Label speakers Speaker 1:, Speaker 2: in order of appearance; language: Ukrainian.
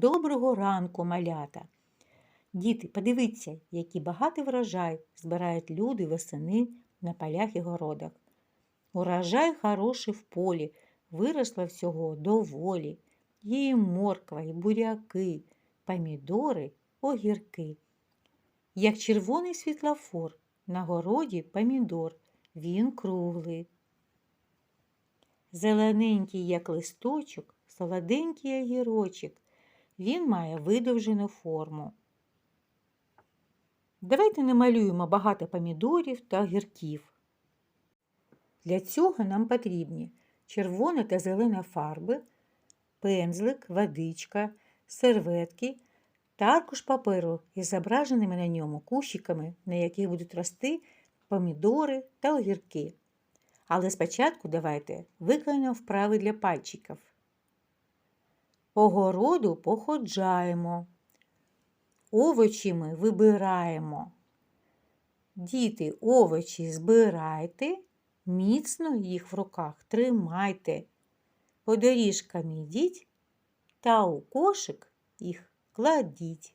Speaker 1: Доброго ранку, малята! Діти, подивіться, який багатий врожай збирають люди восени на полях і городах. Урожай хороший в полі, виросло всього доволі. Є і морква, і буряки, помідори, огірки. Як червоний світлофор, на городі помідор, він круглий. Зелененький, як листочок, солоденький огірочок. Він має видовжену форму. Давайте намалюємо багато помідорів та огірків. Для цього нам потрібні червона та зелена фарби, пензлик, водичка, серветки та аркуш паперу із зображеними на ньому кущиками, на яких будуть рости помідори та огірки. Але спочатку давайте виконаємо вправи для пальчиків. По городу походжаємо, овочі ми вибираємо. Діти, овочі збирайте, міцно їх в руках тримайте. По доріжкам йдіть та у кошик їх кладіть.